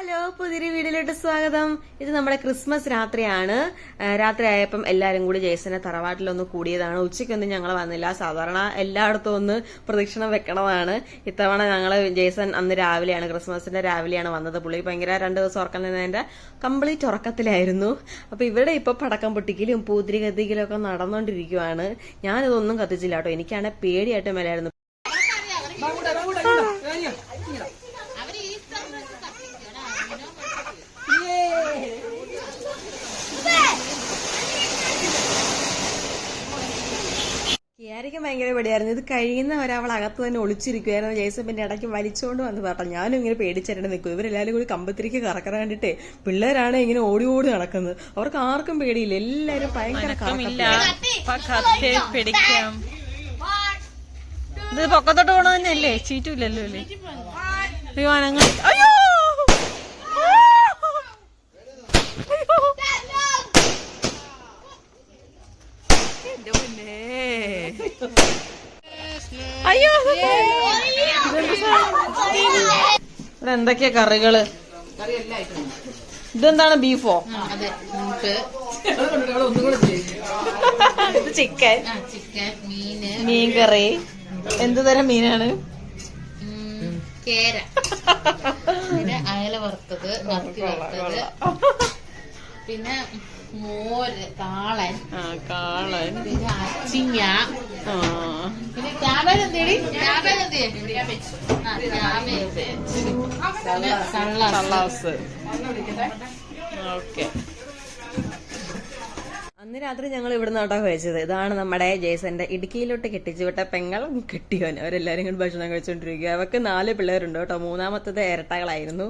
Hello പുതിയൊരു വീഡിയോയിലോട്ട് സ്വാഗതം. ഇത് നമ്മുടെ ക്രിസ്മസ് രാത്രിയാണ്. രാത്രി ആയപ്പം എല്ലാരും കൂടി ജേസനെ തറവാട്ടിലൊന്ന് കൂടിയതാണ്. ഉച്ചയ്ക്കൊന്നും ഞങ്ങൾ വന്നില്ല. സാധാരണ എല്ലായിടത്തും ഒന്ന് പ്രദക്ഷിണം വെക്കണതാണ്. ഇത്തവണ ഞങ്ങൾ ജയ്സൺ അന്ന് രാവിലെയാണ് ക്രിസ്മസിന്റെ രാവിലെയാണ് വന്നത്. പുള്ളി ഭയങ്കര രണ്ട് ദിവസം ഉറക്കം നിന്നതിന്റെ കംപ്ലീറ്റ് ഉറക്കത്തിലായിരുന്നു. അപ്പൊ ഇവിടെ ഇപ്പൊ പടക്കം പൊട്ടിക്കലും പൂതിരി കത്തിക്കലും ഒക്കെ നടന്നുകൊണ്ടിരിക്കുവാണ് ഞാനിതൊന്നും കത്തിച്ചില്ല കേട്ടോ. എനിക്കാണെങ്കിൽ പേടിയായിട്ട് മേലായിരുന്നു. കിയാരിക്കും ഭയങ്കര പേടിയായിരുന്നു. ഇത് കഴിയുന്ന ഒരാൾ അകത്ത് തന്നെ ഒളിച്ചിരിക്കുവായിരുന്നു. ജേസപ്പിന്റെ ഇടയ്ക്ക് വലിച്ചുകൊണ്ട് വന്ന് പറഞ്ഞു ഞാനും ഇങ്ങനെ പേടിച്ചിട്ട് നിൽക്കും. ഇവരെല്ലാവരും കൂടി കമ്പത്തിരിക്ക് കറക്കറ കണ്ടിട്ടേ പിള്ളേരാണ് ഇങ്ങനെ ഓടി ഓടി നടക്കുന്നത്. അവർക്ക് ആർക്കും പേടിയില്ല. എല്ലാരും ഭയങ്കര പിടിക്കാം. ഇത് പൊക്കത്തോട്ട് പോണതന്നെയല്ലേ ചീറ്റില്ലല്ലോ അല്ലേ? അയ്യോ അയ്യോ എന്റെ മുന്നേ അയ്യോ ഇവിടെ എന്തൊക്കെയാ കറികൾ? ഇതെന്താണ് ബീഫോ? ഇത് ചിക്കൻ. ചിക്കൻ മീന്. മീൻ കറി എന്ത് തരം മീനാണ്? കേര. അയല വറുത്തത് മത്തി വറുത്തത്. പിന്നെ മോര് താളൻ ആ കാളൻ. പിന്നെ അച്ചിങ്ങ. സള്ളാസ് ഓക്കെ. അന്ന് രാത്രി ഞങ്ങൾ ഇവിടുന്ന് ഓട്ടോ കഴിച്ചത്. ഇതാണ് നമ്മുടെ ജേസന്റെ ഇടുക്കിയിലോട്ട് കെട്ടിച്ചു വിട്ട പെങ്ങളും കെട്ടിയോൻ. അവരെല്ലാരും കൂടി ഭക്ഷണം കഴിച്ചുകൊണ്ടിരിക്കുക അവർക്ക് നാല് പിള്ളേരുണ്ട് കേട്ടോ. മൂന്നാമത്തത് ഇരട്ടകളായിരുന്നു.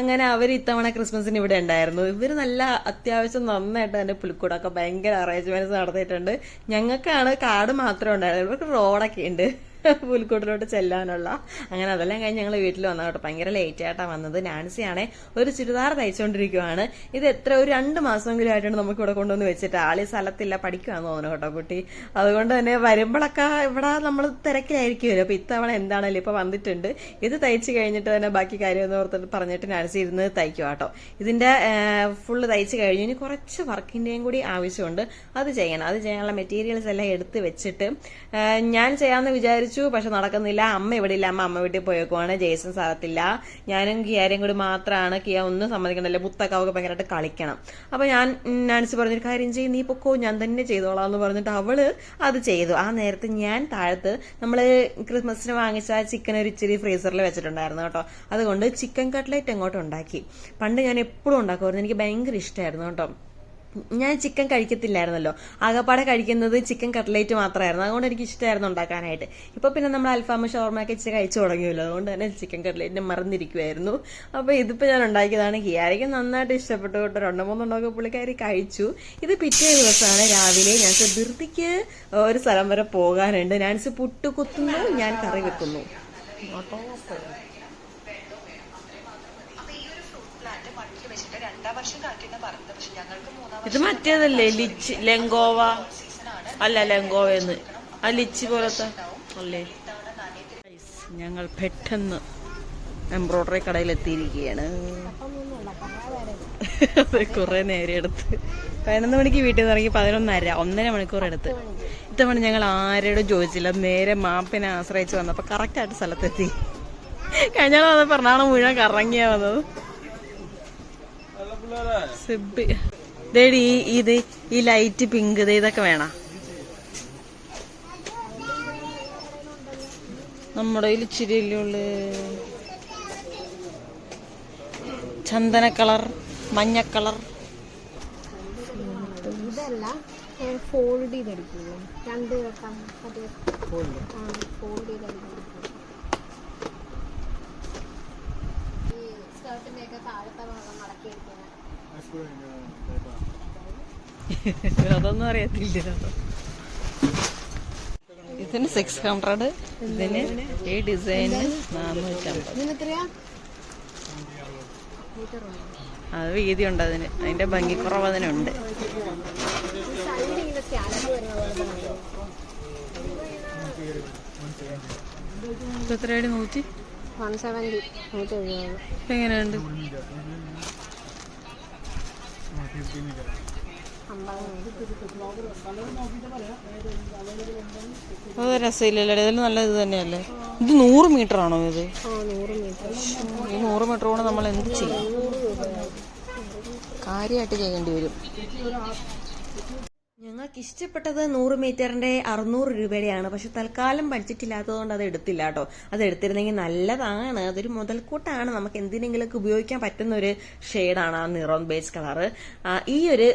അങ്ങനെ അവർ ഇത്തവണ ക്രിസ്മസിന് ഇവിടെ ഉണ്ടായിരുന്നു. ഇവർ നല്ല അത്യാവശ്യം നന്നായിട്ട് തന്നെ പുലിക്കൂടൊക്കെ ഭയങ്കര അറേഞ്ച്മെന്റ്സ് നടത്തിയിട്ടുണ്ട്. ഞങ്ങൾക്കാണ് കാട് മാത്രമേ ഉണ്ടായിരുന്നു ഇവർക്ക് റോഡൊക്കെ ഉണ്ട്. പുൽക്കൂട്ടിലോട്ട് ചെല്ലാനുള്ള. അങ്ങനെ അതെല്ലാം കഴിഞ്ഞ് ഞങ്ങൾ വീട്ടിൽ വന്ന കേട്ടോ. ഭയങ്കര ലേറ്റ് ആയിട്ടാ വന്നത്. നാൻസി നാൻസിയാണെ ഒരു ചുരിദാർ തയ്ച്ചുകൊണ്ടിരിക്കുവാണ് ഇത് എത്ര ഒരു രണ്ട് മാസമെങ്കിലും ആയിട്ടാണ് നമുക്ക് ഇവിടെ കൊണ്ടുവന്ന് വെച്ചിട്ട്. ആളി സ്ഥലത്തില്ല പഠിക്കുവാന്ന് തോന്നുന്നു കേട്ടോ കുട്ടി. അതുകൊണ്ട് തന്നെ വരുമ്പോഴൊക്കെ ഇവിടെ നമ്മൾ തിരക്കിലായിരിക്കുമല്ലോ അപ്പൊ ഇത്തവണ എന്താണല്ലോ ഇപ്പൊ വന്നിട്ടുണ്ട്. ഇത് തയ്ച്ച് കഴിഞ്ഞിട്ട് തന്നെ ബാക്കി കാര്യം എന്ന് ഓർത്തിട്ട് പറഞ്ഞിട്ട് നാൻസി ഇരുന്ന് തയ്ക്കുക കേട്ടോ. ഇതിന്റെ ഫുള്ള് തയ്ച്ച് കഴിഞ്ഞു ഇനി കുറച്ച് വർക്കിന്റെയും കൂടി ആവശ്യമുണ്ട്. അത് ചെയ്യണം. അത് ചെയ്യാനുള്ള മെറ്റീരിയൽസ് എല്ലാം എടുത്ത് വെച്ചിട്ട് ഞാൻ ചെയ്യാമെന്ന് വിചാരിച്ചു പക്ഷെ നടക്കുന്നില്ല. അമ്മ ഇവിടെ ഇല്ല. അമ്മ അമ്മ വീട്ടിൽ പോയേക്കുവാണ്. ജേസൺ സാധത്തില്ല ഞാനും കിയാരും കൂടി മാത്രമാണ് കിയ ഒന്നും സമ്മതിക്കണ്ടല്ലോ. മുത്തൊക്കെ അവൾക്ക് ഭയങ്കരമായിട്ട് കളിക്കണം. അപ്പൊ ഞാൻ നാൻസി പറഞ്ഞൊരു കാര്യം ചെയ്യും. നീ പൊക്കോ ഞാൻ തന്നെ ചെയ്തോളാം എന്ന് പറഞ്ഞിട്ട് അവൾ അത് ചെയ്തു. ആ നേരത്ത് ഞാൻ താഴത്ത് നമ്മൾ ക്രിസ്മസിന് വാങ്ങിച്ച ചിക്കൻ ഒരു ഇച്ചിരി ഫ്രീസറിൽ വെച്ചിട്ടുണ്ടായിരുന്നു കേട്ടോ. അതുകൊണ്ട് ചിക്കൻ കട്ട്ലേറ്റ് അങ്ങോട്ട് ഉണ്ടാക്കി. പണ്ട് ഞാൻ എപ്പോഴും ഉണ്ടാക്കുമായിരുന്നു. എനിക്ക് ഭയങ്കര ഇഷ്ടമായിരുന്നു കേട്ടോ. ഞാൻ ചിക്കൻ കഴിക്കത്തില്ലായിരുന്നല്ലോ. ആകപ്പാടെ കഴിക്കുന്നത് ചിക്കൻ കട്ട്ലേറ്റ് മാത്രമായിരുന്നു. അതുകൊണ്ട് എനിക്ക് ഇഷ്ടമായിരുന്നു ഉണ്ടാക്കാനായിട്ട്. ഇപ്പൊ പിന്നെ നമ്മൾ അൽഫാമ ഷോർമയൊക്കെ ഇച്ചിരി കഴിച്ചു തുടങ്ങിയല്ലോ. അതുകൊണ്ട് തന്നെ ചിക്കൻ കട്ട്ലേറ്റിനെ മറന്നിരിക്കുമായിരുന്നു അപ്പൊ ഇതിപ്പോ ഞാൻ ഉണ്ടാക്കിയതാണ് ഹിയാരിക്ക് നന്നായിട്ട് ഇഷ്ടപ്പെട്ടു കേട്ടോ. രണ്ടു മൂന്നുണ്ടൊക്കെ പുള്ളിക്കാരി കഴിച്ചു. ഇത് പിറ്റേ ദിവസമാണ് രാവിലെ ഞാൻ ധൃതിക്ക് ഒരു സ്ഥലം വരെ പോകാനുണ്ട്. ഞാൻ പുട്ട് കുത്തുന്നു ഞാൻ കറി വെക്കുന്നു. ഇത് മറ്റേതല്ലേ ലിച്ച് ലെങ്കോവ. അല്ല ലെങ്കോവയെന്ന്. ആ ലിച്ച് പോലത്തെ അല്ലേ? ഞങ്ങൾ പെട്ടെന്ന് എംബ്രോയ്ഡറി കടയിൽ എത്തിയിരിക്കുകയാണ് കുറെ നേരം എടുത്ത്. പതിനൊന്ന് മണിക്ക് വീട്ടിൽ നിന്ന് ഇറങ്ങി പതിനൊന്നര ഒന്നര മണിക്കൂർ എടുത്ത്. ഇത്തവണ ഞങ്ങൾ ആരോടും ചോദിച്ചില്ല. നേരെ മാപ്പിനെ ആശ്രയിച്ച് വന്നപ്പോ കറക്റ്റായിട്ട് സ്ഥലത്തെത്തി. കഴിഞ്ഞ വന്നപ്പോ എറണാകുളം മുഴുവൻ കറങ്ങിയാ വന്നത്. സിബി. ഈ ഇത് ഈ ലൈറ്റ് പിങ്ക് ഇത് ഇതൊക്കെ വേണ? നമ്മുടെ കയ്യിൽ ഇച്ചിരി അല്ലേ ഉള്ളു. ചന്ദന കളർ മഞ്ഞ കളർ. ഇതല്ല ഫോൾഡ് ചെയ്തെടുക്കുള്ളൂ രണ്ട് വട്ടം ഫോൾഡ് ചെയ്തെടുക്കും ഈ സ്കേർട്ടിന്റെ ഒക്കെ താഴത്തെ ഭാഗം മടക്കി എടുക്കുന്നത് അതൊന്നും അറിയത്തില്ല. ഇതിന് സിക്സ് ഹൺഡ്രഡ് ഇതിന് ഈ ഡിസൈന് നാനൂറ്റമ്പത് അത് വീതി ഉണ്ട് അതിന്. അതിന്റെ ഭംഗിക്കുറവ് അതിനുണ്ട് എത്രയായിട്ട് നൂറ്റി? എങ്ങനെയുണ്ട്? അത് രസമില്ലല്ലോ ഇതിൽ നല്ല ഇത് തന്നെയല്ലേ? ഇത് നൂറ് മീറ്റർ ആണോ ഇത്? ഈ നൂറ് മീറ്റർ കൊണ്ട് നമ്മൾ എന്ത് ചെയ്യും? കാര്യമായിട്ട് ചെയ്യേണ്ടി വരും. ഞങ്ങൾക്ക് ഇഷ്ടപ്പെട്ടത് നൂറ് മീറ്ററിന്റെ അറുന്നൂറ് രൂപയുടെയാണ്. പക്ഷെ തൽക്കാലം ബഡ്ജറ്റ് ഇല്ലാത്തതുകൊണ്ട് അത് എടുത്തില്ല കേട്ടോ. അത് എടുത്തിരുന്നെങ്കിൽ നല്ലതാണ്. അതൊരു മുതൽക്കൂട്ടാണ്. നമുക്ക് എന്തിനെങ്കിലും ഉപയോഗിക്കാൻ പറ്റുന്ന ഒരു ഷെയ്ഡാണ് ആ നിറോൺ ബേസ് കളറ് ഈ ഒരു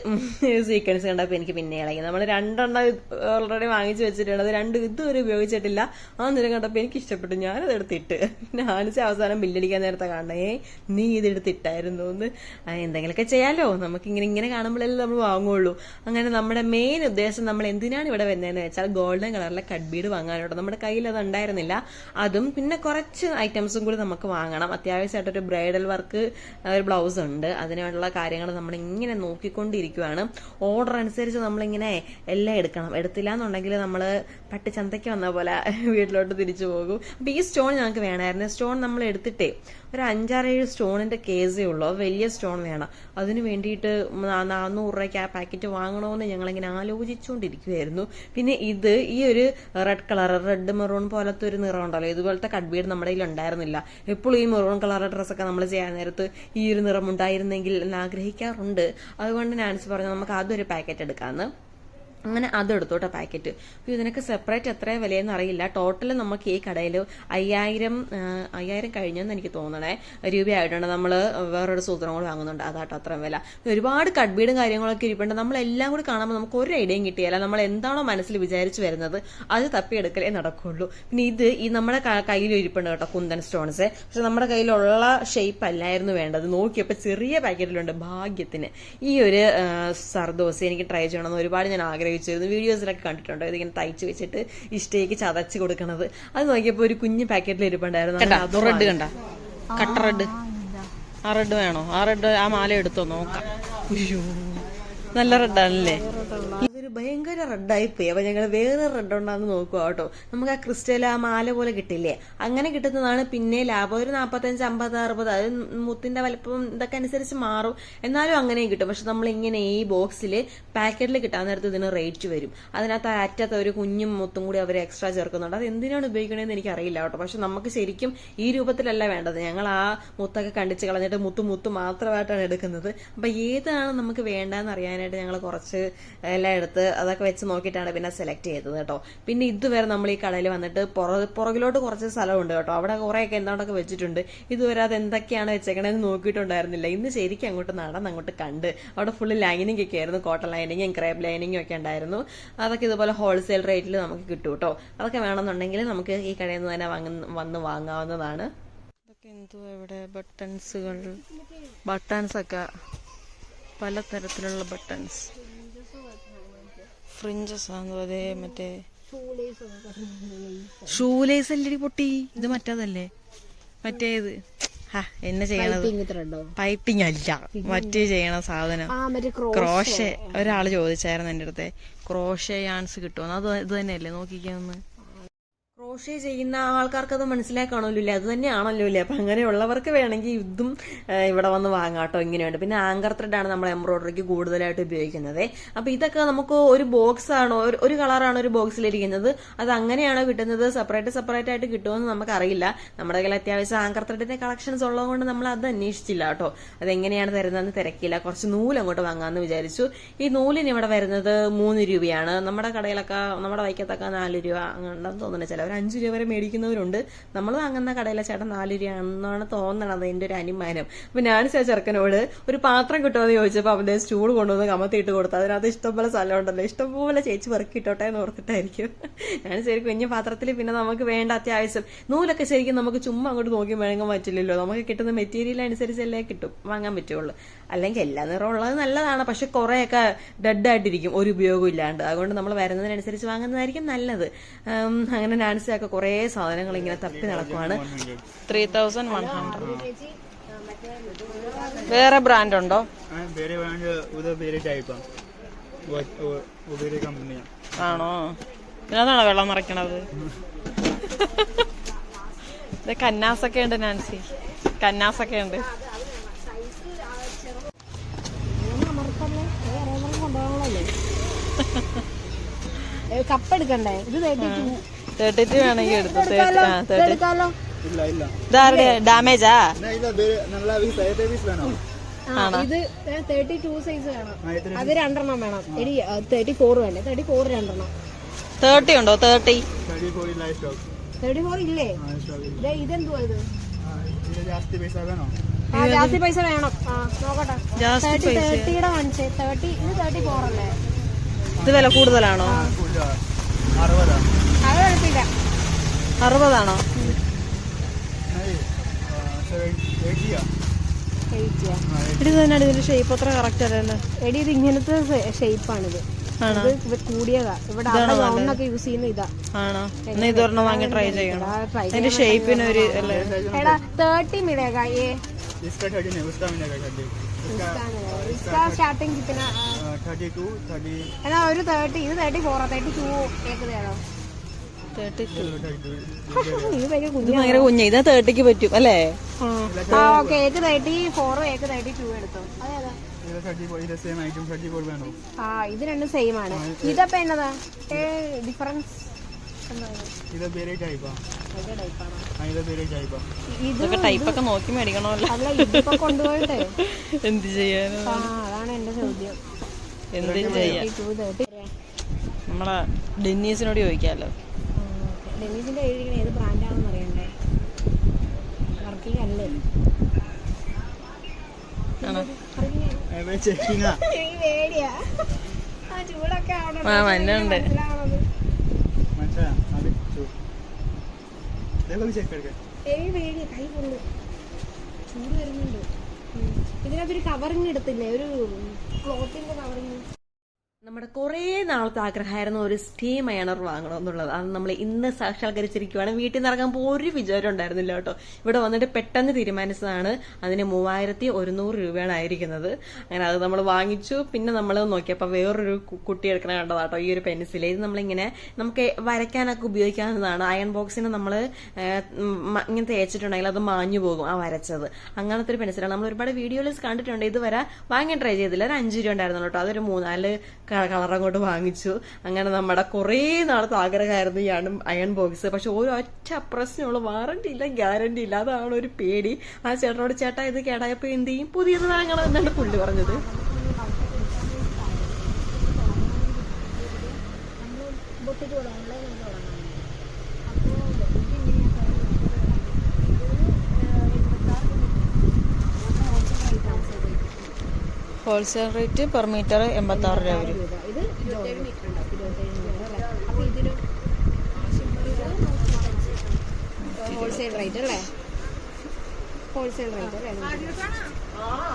സീക്വൻസ് കണ്ടപ്പോൾ എനിക്ക് പിന്നെ ഇളകി. നമ്മൾ രണ്ടെണ്ണം ഓൾറെഡി വാങ്ങിച്ചു വെച്ചിട്ടുണ്ട്. അത് രണ്ട് ഇതുവരെ ഉപയോഗിച്ചിട്ടില്ല. ആ നിറം കണ്ടപ്പോൾ എനിക്ക് ഇഷ്ടപ്പെട്ടു. ഞാനത് എടുത്തിട്ട്. ആണിച്ച് അവസാനം ബില്ലടിക്കാൻ നേരത്തെ കാണണേ നീ ഇത് എടുത്തിട്ടായിരുന്നു എന്ന്. എന്തെങ്കിലുമൊക്കെ ചെയ്യാലോ. നമുക്ക് ഇങ്ങനെ ഇങ്ങനെ കാണുമ്പോഴല്ലേ നമ്മൾ വാങ്ങുള്ളൂ. അങ്ങനെ നമ്മുടെ മെയിൻ ഉദ്ദേശം നമ്മൾ എന്തിനാണ് ഇവിടെ വരുന്നതെന്ന് വെച്ചാൽ ഗോൾഡൻ കളറിലെ കട്ട് ബീഡ് വാങ്ങാനോട്ടോ നമ്മുടെ കയ്യിൽ അത് ഉണ്ടായിരുന്നില്ല. അതും പിന്നെ കുറച്ച് ഐറ്റംസും കൂടി നമുക്ക് വാങ്ങണം. അത്യാവശ്യമായിട്ടൊരു ബ്രൈഡൽ വർക്ക് ഒരു ബ്ലൗസ് ഉണ്ട്. അതിനുള്ള കാര്യങ്ങൾ നമ്മൾ ഇങ്ങനെ നോക്കിക്കൊണ്ടിരിക്കുവാണ്. ഓർഡർ അനുസരിച്ച് നമ്മളിങ്ങനെ എല്ലാം എടുക്കണം. എടുത്തില്ല എന്നുണ്ടെങ്കിൽ നമ്മൾ പട്ടിച്ചന്തയ്ക്ക് വന്ന പോലെ വീട്ടിലോട്ട് തിരിച്ചു പോകും. അപ്പം ഈ സ്റ്റോൺ ഞങ്ങൾക്ക് വേണമായിരുന്നു. സ്റ്റോൺ നമ്മൾ എടുത്തിട്ടേ ഒരു അഞ്ചാറേഴ് സ്റ്റോണിന്റെ കേസേ ഉള്ളൂ. അത് വലിയ സ്റ്റോൺ വേണം. അതിന് വേണ്ടിയിട്ട് നാനൂറ് രൂപയ്ക്ക് ആ പാക്കറ്റ് വാങ്ങണമെന്ന് ഞങ്ങളിങ്ങനെ ആലോചിച്ചുകൊണ്ടിരിക്കുമായിരുന്നു പിന്നെ ഇത് ഈ ഒരു റെഡ് കളർ റെഡ് മെറൂൺ പോലത്തെ ഒരു നിറം ഉണ്ടല്ലോ. ഇതുപോലത്തെ കട്ട്ബീഡ് നമ്മുടെ കയ്യിൽ ഉണ്ടായിരുന്നില്ല. എപ്പോഴും ഈ മെറൂൺ കളർ ഡ്രസ്സൊക്കെ നമ്മൾ ചെയ്യാൻ നേരത്ത് ഈ ഒരു നിറം ഉണ്ടായിരുന്നെങ്കിൽ എന്ന് ആഗ്രഹിക്കാറുണ്ട്. അതുകൊണ്ട് നാൻസി പറഞ്ഞു നമുക്ക് അതൊരു പാക്കറ്റ് എടുക്കാമെന്ന് അങ്ങനെ അതെടുത്തു കേട്ടോ പാക്കറ്റ്. ഇതിനൊക്കെ സെപ്പറേറ്റ് എത്ര വിലയെന്ന് അറിയില്ല. ടോട്ടൽ നമുക്ക് ഈ കടയിൽ അയ്യായിരം അയ്യായിരം കഴിഞ്ഞെന്ന് എനിക്ക് തോന്നണേ രൂപയായിട്ടുണ്ട്. നമ്മൾ വേറൊരു സൂത്രം കൂടി വാങ്ങുന്നുണ്ട്. അതാട്ടോ അത്രയും വില. ഒരുപാട് കഡ്ബീഡും കാര്യങ്ങളൊക്കെ ഇരിപ്പുണ്ട്. നമ്മളെല്ലാം കൂടി കാണുമ്പോൾ നമുക്ക് ഒരു ഐഡിയയും കിട്ടിയല്ല നമ്മൾ എന്താണോ മനസ്സിൽ വിചാരിച്ചു വരുന്നത് അത് തപ്പിയെടുക്കലേ നടക്കുള്ളൂ. പിന്നെ ഇത് ഈ നമ്മുടെ കയ്യിൽ ഇരിപ്പുണ്ട് കേട്ടോ കുന്തൻ സ്റ്റോൺസ് പക്ഷെ നമ്മുടെ കയ്യിലുള്ള ഷേപ്പ് അല്ലായിരുന്നു വേണ്ടത്. നോക്കിയപ്പോൾ ചെറിയ പാക്കറ്റിലുണ്ട് ഭാഗ്യത്തിന്. ഈ ഒരു സർദോസ് എനിക്ക് ട്രൈ ചെയ്യണമെന്ന് ഒരുപാട് ഞാൻ ആഗ്രഹിച്ചിരുന്നു വീഡിയോസിലൊക്കെ കണ്ടിട്ടുണ്ട്. ഇതിങ്ങനെ തയ്ച്ച് വെച്ചിട്ട് ഇഷ്ടേക്ക് ചതച്ച് കൊടുക്കണത്. അത് നോക്കിയപ്പോൾ ഒരു കുഞ്ഞു പാക്കറ്റിൽ ഇരിപ്പുണ്ടായിരുന്നു. റെഡ് കണ്ട. കട്ട റെഡ് ആ റെഡ് വേണോ? ആ റെഡ് ആ മാല എടുത്തോ? നോക്കാം. നല്ല നല്ല റെഡാണല്ലേ ഇതൊരു ഭയങ്കര റെഡായി പോയി. അപ്പൊ ഞങ്ങൾ വേറെ റെഡ് ഉണ്ടാന്ന് നോക്കുക കേട്ടോ. നമുക്ക് ആ ക്രിസ്റ്റൽ ആ മാല പോലെ കിട്ടില്ലേ അങ്ങനെ കിട്ടുന്നതാണ് പിന്നെ ലാഭം. ഒരു നാപ്പത്തഞ്ച് അമ്പത് അറുപത്. അത് മുത്തിന്റെ വലുപ്പം ഇതൊക്കെ അനുസരിച്ച് മാറും. എന്നാലും അങ്ങനെയും കിട്ടും. പക്ഷെ നമ്മൾ ഇങ്ങനെ ഈ ബോക്സിൽ പാക്കറ്റിൽ കിട്ടാൻ നേരത്ത് ഇതിന് റേറ്റ് വരും. അതിനകത്ത് അറ്റത്ത് ഒരു കുഞ്ഞും മുത്തും കൂടി അവർ എക്സ്ട്രാ ചേർക്കുന്നുണ്ട്. അത് എന്തിനാണ് ഉപയോഗിക്കണതെന്ന് എനിക്ക് അറിയില്ല കേട്ടോ. പക്ഷെ നമുക്ക് ശരിക്കും ഈ രൂപത്തിലല്ല വേണ്ടത്. ഞങ്ങൾ ആ മുത്തൊക്കെ കണ്ടിച്ച് കളഞ്ഞിട്ട് മുത്തു മുത്തു മാത്രമായിട്ടാണ് എടുക്കുന്നത്. അപ്പൊ ഏതാണ് നമുക്ക് വേണ്ടതെന്ന് അറിയാനായിട്ട് ഞങ്ങൾ കുറച്ച് എല്ലാം എടുത്ത് അതൊക്കെ വെച്ച് നോക്കിയിട്ടാണ് പിന്നെ സെലക്ട് ചെയ്തത് കേട്ടോ. പിന്നെ ഇതുവരെ നമ്മൾ ഈ കടയിൽ വന്നിട്ട് പുറ പുറകിലോട്ട് കുറച്ച് സ്ഥലമുണ്ട് കേട്ടോ. അവിടെ കുറേയൊക്കെ എന്താണ്ടൊക്കെ വെച്ചിട്ടുണ്ട്. ഇതുവരെ അത് എന്തൊക്കെയാണ് വെച്ചേക്കണേന്ന് നോക്കിയിട്ടുണ്ടായിരുന്നില്ല. ഇന്ന് ശരിക്കും അങ്ങോട്ട് നടന്ന് അങ്ങോട്ട് കണ്ട് അവിടെ ഫുള്ള് ലൈനിങ് ഒക്കെ ആയിരുന്നു. കോട്ടൺ ലൈനിങ്ങും ക്രേബ് ലൈനിങ്ങും ഒക്കെ ഉണ്ടായിരുന്നു. അതൊക്കെ ഇതുപോലെ ഹോൾസെയിൽ റേറ്റിൽ നമുക്ക് കിട്ടും കേട്ടോ. അതൊക്കെ വേണമെന്നുണ്ടെങ്കിൽ നമുക്ക് ഈ കടയിൽ നിന്ന് തന്നെ വന്ന് വാങ്ങാവുന്നതാണ്. ഇതൊക്കെ എന്തുവാ ഇവിടെ ബട്ടൺസുകൾ ബട്ടൺസൊക്കെ പല പലതരത്തിലുള്ള ബട്ടൺസ് ഫ്രിഞ്ചസ് അതേ മറ്റേ ഷൂ ഷൂലേസ് അല്ലടി പൊട്ടി? ഇത് മറ്റേതല്ലേ? മറ്റേത് ഹാ എന്നെ ചെയ്യണത്. പൈപ്പിംഗ് അല്ല. മറ്റേ ചെയ്യണ സാധനം. ക്രോഷെ ഒരാൾ ചോദിച്ചായിരുന്നു എന്റെ അടുത്ത് ക്രോഷെ യാൻസ് കിട്ടുമോ അത് ഇത് തന്നെയല്ലേ? നോക്കിക്കാന്ന് ക്രോഷേ ചെയ്യുന്ന ആൾക്കാർക്ക് അത് മനസ്സിലാക്കണമല്ലോ ഇല്ലേ അത് തന്നെയാണല്ലോ ഇല്ലേ അപ്പൊ അങ്ങനെയുള്ളവർക്ക് വേണമെങ്കിൽ ഇതും ഇവിടെ വന്ന് വാങ്ങാട്ടോ ഇങ്ങനെയുണ്ട്. പിന്നെ ആങ്കർ ത്രെഡാണ് നമ്മൾ എംബ്രോയിഡറിക്ക് കൂടുതലായിട്ട് ഉപയോഗിക്കുന്നത്. അപ്പൊ ഇതൊക്കെ നമുക്ക് ഒരു ബോക്സ് ആണോ ഒരു- കളറാണ് ഒരു ബോക്സിലിരിക്കുന്നത്. അത് അങ്ങനെയാണോ കിട്ടുന്നത്? സെപ്പറേറ്റ് സെപ്പറേറ്റ് ആയിട്ട് കിട്ടുമെന്ന് നമുക്കറിയില്ല. നമ്മുടെ കയ്യിൽ അത്യാവശ്യം ആങ്കർ ത്രെഡിന്റെ കളക്ഷൻസ് ഉള്ളതുകൊണ്ട് നമ്മൾ അത് അന്വേഷിച്ചില്ല കേട്ടോ. അത് എങ്ങനെയാണ് തരുന്നതെന്ന് തിരക്കില്ല. കുറച്ച് നൂൽ അങ്ങോട്ട് വാങ്ങാമെന്ന് വിചാരിച്ചു. ഈ നൂലിന് ഇവിടെ വരുന്നത് മൂന്ന് രൂപയാണ്. നമ്മുടെ കടയിലൊക്കെ നമ്മുടെ വൈക്കത്തൊക്കെ നാല് രൂപ അങ്ങനെ തോന്നുന്നു ചിലവർ അഞ്ച് രൂപ വരെ മേടിക്കുന്നവരുണ്ട്. നമ്മൾ വാങ്ങുന്ന കടയിലെ ചേട്ടൻ നാല് രൂപയാണെന്നാണ് തോന്നണത് എന്റെ ഒരു അനുമാനം. അപ്പൊ ഞാൻ ആ ചെറുക്കനോട് ഒരു പാത്രം കിട്ടുമെന്ന് ചോദിച്ചപ്പോൾ അവന്റെ സ്റ്റൂൾ കൊണ്ടുവന്ന് കമത്തിയിട്ട് കൊടുത്തു. അതിനകത്ത് ഇഷ്ടംപോലെ സ്ഥലം ഉണ്ടല്ലോ. ഇഷ്ടംപോലെ ചേച്ചി പെറുക്കിയിട്ടോട്ടെ എന്ന് ഓർത്തിട്ടായിരിക്കും. ഞാൻ ശരിക്കും കുഞ്ഞു പാത്രത്തിൽ പിന്നെ നമുക്ക് വേണ്ട അത്യാവശ്യം. നൂലൊക്കെ ശരിക്കും നമുക്ക് ചുമ്മാ അങ്ങോട്ട് നോക്കി വേണമെങ്കിൽ പറ്റില്ലല്ലോ. നമുക്ക് കിട്ടുന്ന മെറ്റീരിയൽ അനുസരിച്ചല്ലേ കിട്ടും. വാങ്ങാൻ പറ്റുള്ളൂ. അല്ലെങ്കിൽ എല്ലാ നിറം ഉള്ളത് നല്ലതാണ്. പക്ഷെ കുറേയൊക്കെ ഡെഡായിട്ടിരിക്കും. ഒരു ഉപയോഗം ഇല്ലാണ്ട്. അതുകൊണ്ട് നമ്മൾ വരുന്നതിനനുസരിച്ച് വാങ്ങുന്നതായിരിക്കും നല്ലത്. അങ്ങനെ നാൻസിയൊക്കെ കുറേ സാധനങ്ങൾ ഇങ്ങനെ തപ്പി നടക്കുവാണ്. ത്രീ തൗസൻഡ് വൺ ഹൺഡ്രഡ് വേറെ ബ്രാൻഡ് ഉണ്ടോ? വേറെ ബ്രാൻഡ് വേറെ ആണോ? പിന്നതാണോ വെള്ളം നിറയ്ക്കണത് കന്നാസൊക്കെ ഉണ്ട് നാൻസി. കന്നാസൊക്കെ ഉണ്ട്. കപ്പ് എടുക്കണ്ടേ ഇത് തേർട്ടിറ്റ് വേണമെങ്കിൽ എടുത്തു. ഇതാരുടെ ഡാമേജാ? ഇത് തേർട്ടി ടു സൈസ് വേണം? അത് രണ്ടെണ്ണം വേണം. എടി തേർട്ടി ഫോർ വേണ്ടേ? തേർട്ടി ഫോർ രണ്ടെണ്ണം. തേർട്ടി ഉണ്ടോ? തേർട്ടി? തേർട്ടി ഫോർ ഇല്ലേ ഇതെന്തുവാ ഇത്? ജാസ്തി പൈസ വേണോ? ജാസ്തി പൈസ വേണം. നോക്കട്ടെ. തേർട്ടിയുടെ കാണിച്ചേ തേർട്ടി ഇത് തേർട്ടി ഫോർ അല്ലേ? ഇത് വില കൂടുതലാണോ? അറുപതാണോ? ഇതിന്റെ ഷേപ്പ് അത്ര കറക്റ്റ് അല്ലല്ലോ. എടി ഇത് ഇങ്ങനത്തെ ഷേപ്പാണിത് കൂടിയതാ. യൂസ് ചെയ്യുന്ന ഇതാ. ആണോ? ഇതൊരെണ്ണം വാങ്ങി ട്രൈ ചെയ്യണം. ഷേപ്പിന് ഒരു തേർട്ടി മിടേക്കായേ എക്സ്ട്രാ എന്നാ ഒരു തേർട്ടി ഇത് തേർട്ടി ഫോറോ തേർട്ടി ടു കേൾക്കുന്നതാണോ ഇത് പറ്റും അല്ലേ? ആ ഓക്കെ ഏക്ക് തേർട്ടി ഫോറും ഏക്ക് തേർട്ടി ടു എടുത്തു. ആ ഇത് രണ്ടും സെയിം ആണ്. ഇതപ്പോ എന്നതാ ഡിഫറൻസ് ഇതൊക്കെ ടൈപ്പൊക്കെ നോക്കി മേടിക്കണമല്ലോ. എന്ത് ചെയ്യാനോ? അതാണ് ചോദ്യം. എന്ത് ചെയ്യാം? നമ്മളെ ഡെന്നീസിനോട് ചോദിക്കാലോ. ഡെന്നീസിന്റെ ഏത് ബ്രാൻഡാണെന്ന് അറിയണ്ടേ? വർക്കിംഗ് അല്ലേ ചൂടൊക്കെ ആവണം ഇതിനകത്തൊരു കവറിങ് എടുത്തില്ലേ ഒരു ക്ലോത്തിന്റെ കവറിങ് നമ്മുടെ കുറേ നാളത്തെ ആഗ്രഹമായിരുന്നു ഒരു സ്റ്റീം അയണർ വാങ്ങണം എന്നുള്ളത്. അത് നമ്മൾ ഇന്ന് സാക്ഷാത്കരിച്ചിരിക്കുവാണ്. വീട്ടിൽ നിന്ന് ഇറങ്ങുമ്പോൾ ഒരു വിചാരം ഉണ്ടായിരുന്നില്ല കേട്ടോ. ഇവിടെ വന്നിട്ട് പെട്ടെന്ന് തീരുമാനിച്ചതാണ് അതിന് മൂവായിരത്തി ഒരുന്നൂറ് രൂപയാണ് ആയിരിക്കുന്നത്. അങ്ങനെ അത് നമ്മൾ വാങ്ങിച്ചു. പിന്നെ നമ്മൾ നോക്കിയപ്പോൾ വേറൊരു കുട്ടി എടുക്കണ കണ്ടതാട്ടോ ഈ ഒരു പെൻസിൽ ഇത് നമ്മളിങ്ങനെ നമുക്ക് വരയ്ക്കാനൊക്കെ ഉപയോഗിക്കാവുന്നതാണ്. അയൺ ബോക്സിനെ നമ്മൾ ഇങ്ങനെ തേച്ചിട്ടുണ്ടെങ്കിൽ അത് മാഞ്ഞു പോകും ആ വരച്ചത്. അങ്ങനത്തെ ഒരു പെൻസിലാണ്. നമ്മൾ ഒരുപാട് വീഡിയോയിൽ കണ്ടിട്ടുണ്ട്. ഇതുവരെ വാങ്ങി ട്രൈ ചെയ്തില്ല. ഒരു അഞ്ച് രൂപ ഉണ്ടായിരുന്നു കേട്ടോ. അതൊരു മൂന്നാൽ കളർ അങ്ങോട്ട് വാങ്ങിച്ചു. അങ്ങനെ നമ്മുടെ കുറേ നാളത്തെ ആഗ്രഹമായിരുന്നു ഈ അയൺ അയൺ ബോക്സ് പക്ഷെ ഒരൊറ്റ പ്രശ്നമുള്ള. വാറണ്ടി ഇല്ല ഗ്യാരണ്ടി ഇല്ല. അതാണ് ഒരു പേടി. ആ ചേട്ടനോട് ചേട്ടാ ഇത് കേടായപ്പോൾ എന്ത് ചെയ്യും? പുതിയത് വാങ്ങണം എന്നാണ് പുള്ളി പറഞ്ഞത്. ഹോൾസെയിൽ റേറ്റ് പെർ മീറ്റർ എൺപത്തി ആറ് രൂപ വരും. ഹോൾസെയിൽ റേറ്റ് അല്ലേ? ഹോൾസെയിൽ റേറ്റ് അല്ലേ?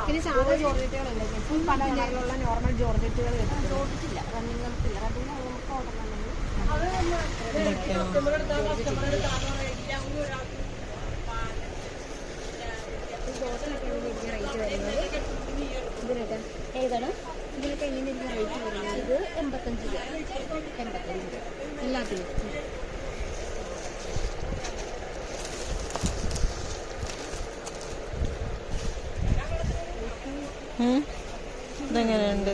പിന്നെ സാധാ ജോർജറ്റുകളല്ലേ ഫുൾ പല ജില്ലകളിലുള്ള നോർമൽ ജോർജറ്റുകൾ ജോർജറ്റില്ല റണ്ണിങ് നമുക്കില്ല റണ്ണിങ് നമുക്ക് ഓർഡർ ഇതിനൊക്കെ ഏതാണ്? ഇതിനൊക്കെ എങ്ങനെ റേറ്റ് വരുന്നത് ഇത് എൺപത്തഞ്ച് രൂപ. എൺപത്തഞ്ച് രൂപ. എല്ലാത്തിനും. ഇതെങ്ങനെയുണ്ട്?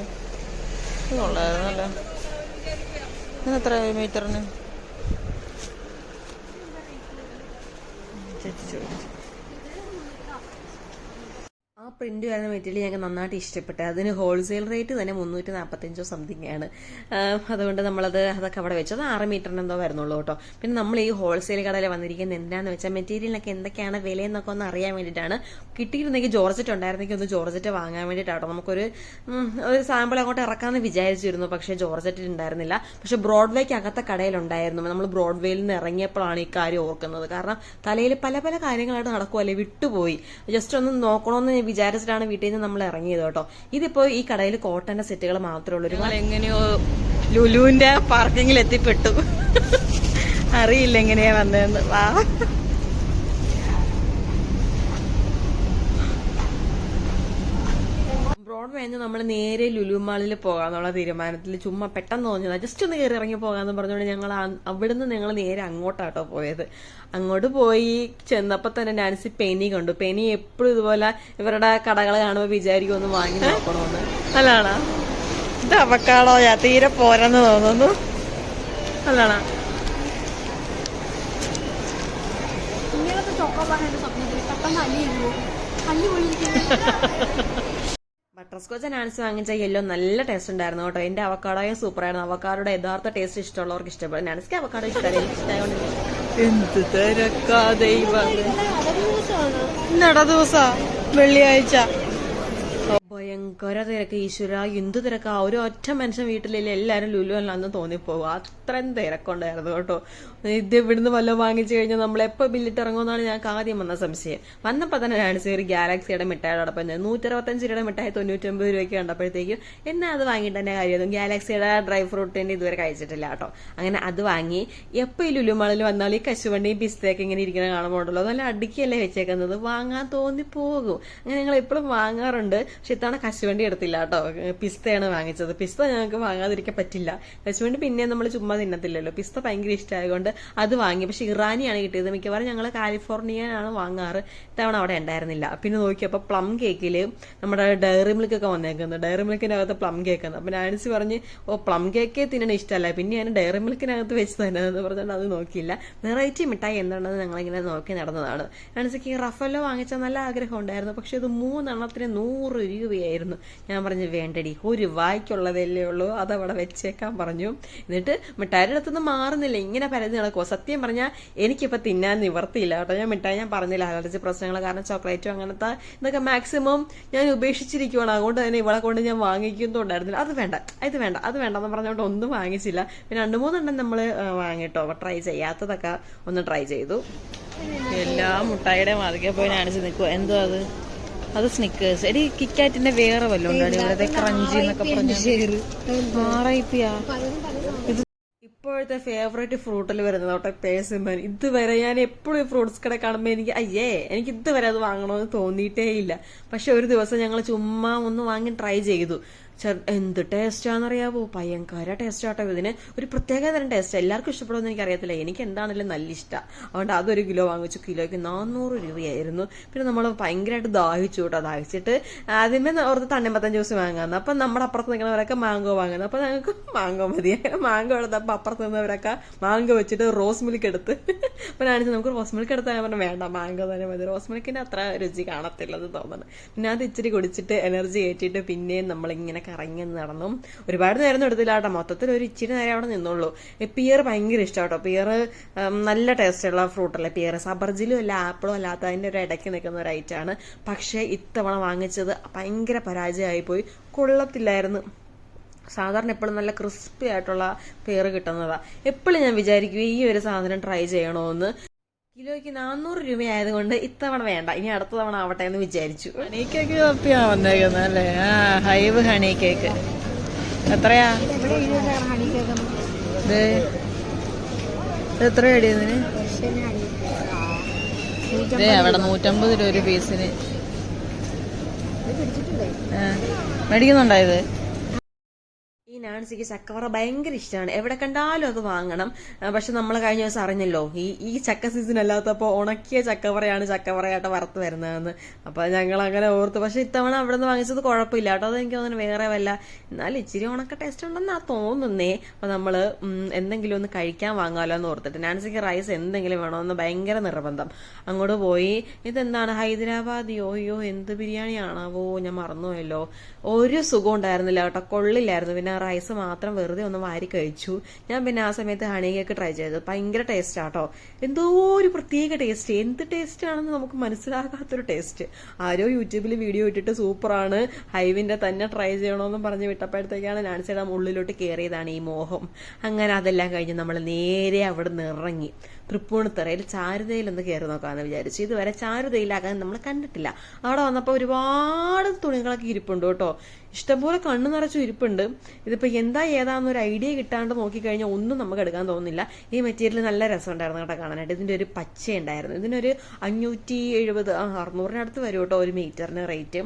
ഇത് കൊള്ളായിരുന്നല്ലോ എത്ര മീറ്ററിന് ചേച്ചി ചോദിച്ചു പ്രിന്റ് വരുന്ന മെറ്റീരിയൽ ഞങ്ങൾക്ക് നന്നായിട്ട് ഇഷ്ടപ്പെട്ടു. അതിന് ഹോൾസെയിൽ റേറ്റ് തന്നെ മുന്നൂറ്റി നാൽപ്പത്തഞ്ചോ സംതിങ് ആണ് അതുകൊണ്ട് നമ്മളത് അതൊക്കെ അവിടെ വെച്ചത് ആറ് മീറ്ററിന് എന്തോ വരുന്നുള്ളൂ കേട്ടോ. പിന്നെ നമ്മൾ ഈ ഹോൾസെയിൽ കടയിൽ വന്നിരിക്കുന്നത് എന്താണെന്ന് വെച്ചാൽ മെറ്റീരിയലിനൊക്കെ എന്തൊക്കെയാണ് വില എന്നൊക്കെ ഒന്ന് അറിയാൻ വേണ്ടിയിട്ടാണ്. കിട്ടിയിരുന്നെങ്കിൽ ജോർജറ്റ് ഉണ്ടായിരുന്നെങ്കിൽ ഒന്ന് ജോർജറ്റ് വാങ്ങാൻ വേണ്ടിയിട്ടാണ് നമുക്കൊരു ഒരു സാമ്പിൾ അങ്ങോട്ട് ഇറക്കാമെന്ന് വിചാരിച്ചിരുന്നു. പക്ഷേ ജോർജറ്റ് ഉണ്ടായിരുന്നില്ല. പക്ഷേ ബ്രോഡ്വേക്ക് അകത്തെ കടയിലുണ്ടായിരുന്നു. നമ്മൾ ബ്രോഡ്വേയിൽ നിന്ന് ഇറങ്ങിയപ്പോഴാണ് ഈ കാര്യം ഓർക്കുന്നത്. കാരണം തലയിൽ പല പല കാര്യങ്ങളായിട്ട് നടക്കുമല്ലേ വിട്ടുപോയി. ജസ്റ്റ് ഒന്ന് നോക്കണമെന്ന് വിചാരിച്ചിട്ടാണ് വീട്ടിൽ നിന്ന് നമ്മൾ ഇറങ്ങിയത് കേട്ടോ. ഇതിപ്പോ ഈ കടയിൽ കോട്ടന്റെ സെറ്റുകൾ മാത്രമേ ഉള്ളൂ ഒരു ഞങ്ങൾ എങ്ങനെയോ ലുലുവിന്റെ പാർക്കിങ്ങിൽ എത്തിപ്പെട്ടു. അറിയില്ല എങ്ങനെയാ വന്നതെന്ന്. വാ. അവിടെ കഴിഞ്ഞ് നമ്മൾ നേരെ ലുലുമാളിൽ പോകാന്നുള്ള തീരുമാനത്തിൽ ചുമ്മാ പെട്ടെന്ന് തോന്നിയത്. ജസ്റ്റ് ഒന്ന് കയറി ഇറങ്ങി പോകാന്ന് പറഞ്ഞുകൊണ്ട് ഞങ്ങൾ അവിടുന്ന് ഞങ്ങൾ നേരെ അങ്ങോട്ടാട്ടോ പോയത്. അങ്ങോട്ട് പോയി ചെന്നപ്പോ തന്നെ നാൻസി പെനി കണ്ടു. പെനി എപ്പോഴും ഇതുപോലെ ഇവരുടെ കടകൾ കാണുമ്പോൾ വിചാരിക്കും ഒന്ന് വാങ്ങി നോക്കണമെന്ന് അല്ലാണോ ഇത് അവക്കാടോയാ തീരെ പോരെന്ന് തോന്നുന്നു. അല്ലാണോ ഇങ്ങനത്തെ ചോക്കോ പറഞ്ഞു സ്വപ്നത്തിൽ പെട്ടെന്ന് അല്ലേ അല്ലി പൊളിയിരിക്കുന്നു ബട്ടർ സ്കോച്ച് നാൻസി വാങ്ങിച്ച യെല്ലോ നല്ല ടേസ്റ്റ് ഉണ്ടായിരുന്നു കേട്ടോ എന്റെ അവക്കാടോയും സൂപ്പറായിരുന്നു അവക്കാടോയുടെ യഥാർത്ഥ ടേസ്റ്റ് ഇഷ്ടമുള്ളവർക്ക് ഇഷ്ടപ്പെടും നാൻസിക്ക് അവക്കാടോ ഇഷ്ടമായി എനിക്ക് ഇഷ്ടമായതുകൊണ്ട് എന്ത് തിരക്കാ ദൈവം ഇന്നട ദിവസാ വെള്ളിയാഴ്ച ഭയങ്കര തിരക്ക്. ഈശ്വര എന്ത് തിരക്കാ? ഒരു ഒറ്റ മനുഷ്യൻ വീട്ടിലില്ല എല്ലാരും ലുലു അല്ലാന്ന് തോന്നിപ്പോകും അത്രയും തിരക്കുണ്ടായിരുന്നു കേട്ടോ. ഇത് ഇവിടുന്ന് വല്ലതും വാങ്ങിച്ചു കഴിഞ്ഞാൽ നമ്മൾ എപ്പോൾ ബില്ലിട്ട് ഇറങ്ങുമെന്നാണ് ഞങ്ങൾക്ക് ആദ്യം വന്ന സംശയം. വന്നപ്പോൾ തന്നെ ഞാൻ ഒരു ഗാലക്സിയുടെ മിഠായി അടപ്പം നൂറ്ററുപത്തഞ്ച് രൂപയുടെ മിഠായി തൊണ്ണൂറ്റൊമ്പത് രൂപയ്ക്ക് കണ്ടപ്പോഴത്തേക്കും എന്നാ അത് വാങ്ങിയിട്ട് തന്നെ കാര്യമായിരുന്നു. ഗാലക്സിയുടെ ഡ്രൈ ഫ്രൂട്ടിന്റെ ഇതുവരെ കഴിച്ചിട്ടില്ല കേട്ടോ. അങ്ങനെ അത് വാങ്ങി. എപ്പോൾ ഈ ലുലുമാളിൽ വന്നാൽ ഈ കശുവണ്ടി പിസ്തയൊക്കെ ഇങ്ങനെ ഇരിക്കുന്ന കാണുമ്പോൾ ഉണ്ടല്ലോ നല്ല അടുക്കിയല്ലേ വെച്ചേക്കുന്നത്. വാങ്ങാൻ തോന്നി പോകും അങ്ങനെ ഞങ്ങൾ എപ്പോഴും വാങ്ങാറുണ്ട്. പക്ഷെ ഇത്തവണ കശുവണ്ടി എടുത്തില്ല കേട്ടോ. പിസ്തയാണ് വാങ്ങിച്ചത്. പിസ്ത ഞങ്ങൾക്ക് വാങ്ങാതിരിക്കാൻ പറ്റില്ല. കശുവണ്ടി പിന്നെ നമ്മൾ ചുമ്മാ തിന്നത്തില്ലല്ലോ. പിസ്ത ഭയങ്കര ഇഷ്ടമായതുകൊണ്ട് അത് വാങ്ങി. പക്ഷെ ഇറാനിയാണ് കിട്ടിയത്. മിക്കവാറും ഞങ്ങൾ കാലിഫോർണിയനാണ് വാങ്ങാറ്. ഇത്തവണ അവിടെ ഉണ്ടായിരുന്നില്ല. പിന്നെ നോക്കിയപ്പോൾ പ്ലം കേക്കിൽ നമ്മുടെ ഡയറി മിൽക്കൊക്കെ വന്നേക്കുന്നത്. ഡയറി മിൽക്കിനകത്ത് പ്ലം കേക്ക് അപ്പം നാൻസി പറഞ്ഞ് ഓ പ്ലം കേക്ക് തിന്നണ ഇഷ്ടമല്ല പിന്നെ ഞാൻ ഡയറി മിൽക്കിനകത്ത് വെച്ച് തന്നെ എന്ന് പറഞ്ഞുകൊണ്ട് അത് നോക്കിയില്ല. വെറൈറ്റി മിഠായി എന്താണെന്ന് ഞങ്ങളിങ്ങനെ നോക്കി നടന്നതാണ്. നാൻസിക്ക് റഫല്ലോ വാങ്ങിച്ച നല്ല ആഗ്രഹം ഉണ്ടായിരുന്നു. പക്ഷെ ഇത് മൂന്നെണ്ണത്തിന് നൂറ് രൂപയായിരുന്നു ഞാൻ പറഞ്ഞു വേണ്ടടി ഒരു വായിക്കുള്ളതല്ലേ ഉള്ളൂ. അതവിടെ വെച്ചേക്കാൻ പറഞ്ഞു. എന്നിട്ട് മിഠായിയുടെ അടുത്തുനിന്ന് മാറുന്നില്ല. ഇങ്ങനെ പരതി നടക്കുമോ സത്യം പറഞ്ഞാൽ എനിക്കിപ്പോൾ തിന്നാൻ നിവർത്തിയില്ല കേട്ടോ. ഞാൻ മിഠായി ഞാൻ പറഞ്ഞില്ല. അലർജി പ്രശ്നങ്ങൾ കാരണം ചോക്ലേറ്റും അങ്ങനത്തെ ഇതൊക്കെ മാക്സിമം ഞാൻ ഉപേക്ഷിച്ചിരിക്കുവാണ്. അതുകൊണ്ട് തന്നെ ഇവളെ കൊണ്ട് ഞാൻ വാങ്ങിക്കുന്നുണ്ടായിരുന്നില്ല അത് വേണ്ട ഇത് വേണ്ട അത് വേണ്ട എന്ന് പറഞ്ഞുകൊണ്ട് ഒന്നും വാങ്ങിച്ചില്ല. പിന്നെ രണ്ട് മൂന്നെണ്ണം നമ്മൾ വാങ്ങിട്ടോ. ട്രൈ ചെയ്യാത്തതൊക്കെ ഒന്ന് ട്രൈ ചെയ്തു. എല്ലാ മുട്ടായിയുടെ മാതൃകയെ പോയി കാണിച്ച് നിൽക്കുക എന്തോ അത്? അത് സ്നിക്കേഴ്സ് എടി കിക്കാറ്റിന്റെ വേറെ വല്ലതും ഇവിടെ ക്രഞ്ചി എന്നൊക്കെ പറഞ്ഞു ഇപ്പോഴത്തെ ഫേവറേറ്റ് ഫ്രൂട്ടിൽ വരുന്നത് കേട്ടോ പേഴ്സിമൻ. ഇതുവരെ ഞാൻ എപ്പോഴും ഈ ഫ്രൂട്ട്സ് കട കാണുമ്പോൾ എനിക്ക് അയ്യേ എനിക്ക് ഇതുവരെ അത് വാങ്ങണമെന്ന് തോന്നിയിട്ടേ ഇല്ല. പക്ഷെ ഒരു ദിവസം ഞങ്ങൾ ചുമ്മാ ഒന്ന് വാങ്ങി ട്രൈ ചെയ്തു. എന്ത് ടേസ്റ്റാണെന്നറിയാവോ ഭയങ്കര ടേസ്റ്റ് ആട്ടോ ഇതിന്. ഒരു പ്രത്യേക തരം ടേസ്റ്റ്. എല്ലാവർക്കും ഇഷ്ടപ്പെടുമെന്ന് എനിക്ക് അറിയത്തില്ല എനിക്ക് എന്താണെങ്കിലും നല്ല ഇഷ്ടമാണ് അതുകൊണ്ട് അതൊരു കിലോ വാങ്ങിച്ചു. കിലോയ്ക്ക് നാനൂറ് രൂപയായിരുന്നു. പിന്നെ നമ്മൾ ഭയങ്കരമായിട്ട് ദാഹിച്ചു കേട്ടോ. ദാഹിച്ചിട്ട് ആദ്യമേ ഓർത്ത് തണ്ണിമത്തൻ ജ്യൂസ് വാങ്ങാന്ന്. അപ്പം നമ്മുടെ അപ്പുറത്ത് നിൽക്കുന്നവരൊക്കെ മാങ്കോ വാങ്ങുന്നത് അപ്പം ഞങ്ങൾക്ക് മാങ്കോ മതി. മാങ്കോ എടുത്തപ്പോൾ അപ്പുറത്ത് നിന്നവരൊക്കെ മാങ്കോ വെച്ചിട്ട് റോസ് മിൽക്ക് എടുത്ത്. അപ്പം ഞാൻ നമുക്ക് റോസ് മിൽക്ക് എടുത്താൽ പറഞ്ഞു വേണ്ട മാങ്കോ തന്നെ മതി. റോസ് മിൽക്കിന്റെ അത്ര രുചി കാണത്തില്ലെന്ന് തോന്നുന്നു. പിന്നെ അത് ഇച്ചിരി കുടിച്ചിട്ട് എനർജി കയറ്റിയിട്ട് പിന്നെയും നമ്മളിങ്ങനെ കറങ്ങി നടന്നു ഒരുപാട് നേരം എടുത്തില്ല കേട്ടോ. മൊത്തത്തിൽ ഒരു ഇച്ചിരി നേരം അവിടെ നിന്നുള്ളൂ. പിയർ ഭയങ്കര ഇഷ്ടം കേട്ടോ. പിയർ നല്ല ടേസ്റ്റുള്ള ഫ്രൂട്ടല്ലേ പിയർ? സബർജിലും അല്ല ആപ്പിളും അല്ലാത്ത അതിന്റെ ഒരു ഇടയ്ക്ക് നിൽക്കുന്ന ഒരു ഐറ്റമാണ് പക്ഷേ ഇത്തവണ വാങ്ങിച്ചത് ഭയങ്കര പരാജയമായിപ്പോയി കൊള്ളത്തില്ലായിരുന്നു. സാധാരണ എപ്പോഴും നല്ല ക്രിസ്പി ആയിട്ടുള്ള പേര് കിട്ടുന്നതാ. എപ്പോഴും ഞാൻ വിചാരിക്കും ഈ ഒരു സാധനം ട്രൈ ചെയ്യണമെന്ന് കിലോയ്ക്ക് നാനൂറ് രൂപയായതുകൊണ്ട് ഇത്തവണ വേണ്ട. ഇനി അടുത്ത തവണ ആവട്ടെ എന്ന് വിചാരിച്ചു. ഹണി കേക്ക് കപ്പിയാ വന്നേക്കുന്നത് അല്ലേ? ആ ഹൈവ് ഹണി കേക്ക് എത്രയാ? എത്രയാടി ഇതിന് ഇതേ അവിടെ നൂറ്റമ്പത് രൂപ ഒരു പീസിന് മേടിക്കുന്നുണ്ടായത് നാൻസിക്ക് ചക്കവറ ഭയങ്കര ഇഷ്ടമാണ് എവിടെ കണ്ടാലും അത് വാങ്ങണം. പക്ഷെ നമ്മൾ കഴിഞ്ഞ ദിവസം അറിഞ്ഞല്ലോ ഈ ഈ ചക്ക സീസൺ അല്ലാത്തപ്പോൾ ഉണക്കിയ ചക്കവറയാണ് ചക്കവറയായിട്ട് വറുത്ത് വരുന്നതെന്ന്. അപ്പൊ ഞങ്ങൾ അങ്ങനെ ഓർത്ത് പക്ഷെ ഇത്തവണ അവിടെ നിന്ന് വാങ്ങിച്ചത് കുഴപ്പമില്ല കേട്ടോ. അത് എനിക്ക് തോന്നുന്നു വേറെ വല്ല എന്നാലും ഇച്ചിരി ഉണക്ക ടേസ്റ്റ് ഉണ്ടെന്നാ തോന്നുന്നേ. അപ്പൊ നമ്മൾ ഉം, എന്തെങ്കിലും ഒന്ന് കഴിക്കാൻ വാങ്ങാമല്ലോ എന്ന് ഓർത്തിട്ട്. നാൻസിക്ക് റൈസ് എന്തെങ്കിലും വേണമെന്ന് ഭയങ്കര നിർബന്ധം. അങ്ങോട്ട് പോയി ഇതെന്താണ്? ഹൈദരാബാദിയോ? അയ്യോ എന്ത് ബിരിയാണിയാണാവോ? ഞാൻ മറന്നുപോയല്ലോ. ഒരു സുഖം ഉണ്ടായിരുന്നില്ല കേട്ടോ. കൊള്ളില്ലായിരുന്നു. പിന്നെ റൈസ് മാത്രം വെറുതെ ഒന്ന് വാരി കഴിച്ചു. ഞാൻ പിന്നെ ആ സമയത്ത് ഹണി കേക്ക് ട്രൈ ചെയ്തു. ഭയങ്കര ടേസ്റ്റ് ആട്ടോ. എന്തോ ഒരു പ്രത്യേക ടേസ്റ്റ് എന്ത് ടേസ്റ്റ് ആണെന്ന് നമുക്ക് മനസ്സിലാകാത്തൊരു ടേസ്റ്റ് ആരോ യൂട്യൂബിൽ വീഡിയോ ഇട്ടിട്ട് സൂപ്പറാണ്. ഹൈവിന്റെ തന്നെ ട്രൈ ചെയ്യണമെന്ന് പറഞ്ഞ് വിട്ടപ്പോഴത്തേക്കാണ് നാൻസിയുടെ ഉള്ളിലോട്ട് കയറിയതാണ് ഈ മോഹം. അങ്ങനെ അതെല്ലാം കഴിഞ്ഞ് നമ്മൾ നേരെ അവിടെ നിന്ന് ഇറങ്ങി. തൃപ്പൂണിത്തറയിൽ ചാരുതയിൽ ഒന്ന് കയറി നോക്കാമെന്ന് വിചാരിച്ചു. ഇതുവരെ ചാരുതയിലാകാൻ നമ്മൾ കണ്ടിട്ടില്ല. അവിടെ വന്നപ്പോൾ ഒരുപാട് തുണികളൊക്കെ ഇരിപ്പുണ്ട് കേട്ടോ. ഇഷ്ടംപോലെ കണ്ണു നിറച്ചു ഇരിപ്പുണ്ട്. ഇതിപ്പോൾ എന്താ ഏതാണെന്നൊരു ഐഡിയ കിട്ടാണ്ട് നോക്കിക്കഴിഞ്ഞാൽ ഒന്നും നമുക്ക് എടുക്കാൻ തോന്നുന്നില്ല. ഈ മെറ്റീരിയൽ നല്ല രസമുണ്ടായിരുന്നു കേട്ടോ കാണാനായിട്ട്. ഇതിന്റെ ഒരു പച്ച ഉണ്ടായിരുന്നു ഇതിനൊരു അഞ്ഞൂറ്റി എഴുപത് അറുന്നൂറിനടുത്ത് വരും കേട്ടോ ഒരു മീറ്ററിന് റേറ്റ്.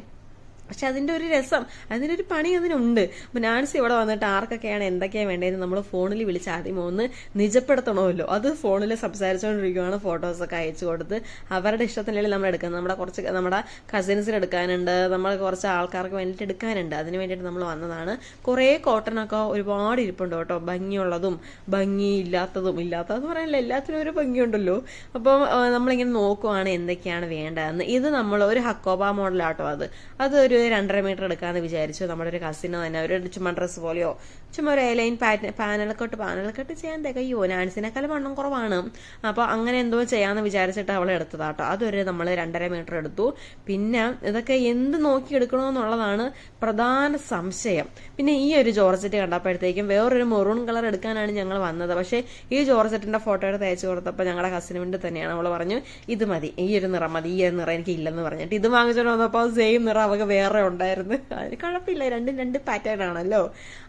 പക്ഷെ അതിന്റെ ഒരു രസം അതിന്റെ ഒരു പണി അതിനുണ്ട്. അപ്പൊ നാൻസി ഇവിടെ വന്നിട്ട് ആർക്കൊക്കെയാണ് എന്തൊക്കെയാണ് വേണ്ടതെന്ന് നമ്മൾ ഫോണിൽ വിളിച്ച് ആദ്യം ഒന്ന് നിജപ്പെടുത്തണമല്ലോ. അത് ഫോണിൽ സംസാരിച്ചുകൊണ്ടിരിക്കുകയാണ് ഫോട്ടോസൊക്കെ അയച്ചു കൊടുത്ത്. അവരുടെ ഇഷ്ടത്തിനല്ലേ നമ്മൾ എടുക്കുന്നത്. നമ്മുടെ കുറച്ച് നമ്മുടെ കസിൻസിന് എടുക്കാനുണ്ട്. നമ്മൾ കുറച്ച് ആൾക്കാർക്ക് വേണ്ടിയിട്ട് എടുക്കാനുണ്ട്. അതിന് വേണ്ടിയിട്ട് നമ്മൾ വന്നതാണ്. കുറേ കോട്ടനൊക്കെ ഒരുപാട് ഇരിപ്പുണ്ട് കേട്ടോ. ഭംഗിയുള്ളതും ഭംഗിയില്ലാത്തതും ഇല്ലാത്തതെന്ന് പറയാനില്ല എല്ലാത്തിനും ഒരു ഭംഗിയുണ്ടല്ലോ. അപ്പം നമ്മളിങ്ങനെ നോക്കുവാണ് എന്തൊക്കെയാണ് വേണ്ടതെന്ന്. ഇത് നമ്മൾ ഒരു ഹക്കോബ മോഡലാട്ടോ അത്. അത് ഒരു രണ്ടര മീറ്റർ എടുക്കാന്ന് വിചാരിച്ചു. നമ്മുടെ ഒരു കസിനോ തന്നെ ഒരു ചുമ്മാ ഡ്രസ്സ് പോലെയോ ചുമ്മാ ഒരു എലൈൻ പാനലൊക്കെ പാനലൊക്കെ ചെയ്യാൻ തികയോ നാൻസിനേക്കാളും വണ്ണം കുറവാണ്. അപ്പോൾ അങ്ങനെ എന്തോ ചെയ്യാമെന്ന് വിചാരിച്ചിട്ട് അവൾ എടുത്തതാട്ടോ. അതൊരു നമ്മൾ രണ്ടര മീറ്റർ എടുത്തു. പിന്നെ ഇതൊക്കെ എന്ത് നോക്കി എടുക്കണമെന്നുള്ളതാണ് പ്രധാന സംശയം. പിന്നെ ഈ ഒരു ജോർജറ്റ് കണ്ടപ്പോഴത്തേക്കും വേറൊരു മെറൂൺ കളർ എടുക്കാനാണ് ഞങ്ങൾ വന്നത്. പക്ഷേ ഈ ജോർജറ്റിന്റെ ഫോട്ടോ എടുത്ത് അയച്ചു കൊടുത്തപ്പോൾ ഞങ്ങളുടെ ഹസ്ബൻഡ് തന്നെയാണ് അവൾ പറഞ്ഞു ഇത് മതി. ഈ ഒരു നിറം മതി. ഈ ഒരു നിറം എനിക്ക് ഇല്ലെന്ന് പറഞ്ഞിട്ട്. ഇത് വാങ്ങിച്ചോണ്ട് വന്നപ്പോൾ സെയിം നിറം അവൾക്ക് വേറെ ഉണ്ടായിരുന്നു. അതിന് കുഴപ്പമില്ല. രണ്ടും രണ്ട് പാറ്റേൺ ആണല്ലോ.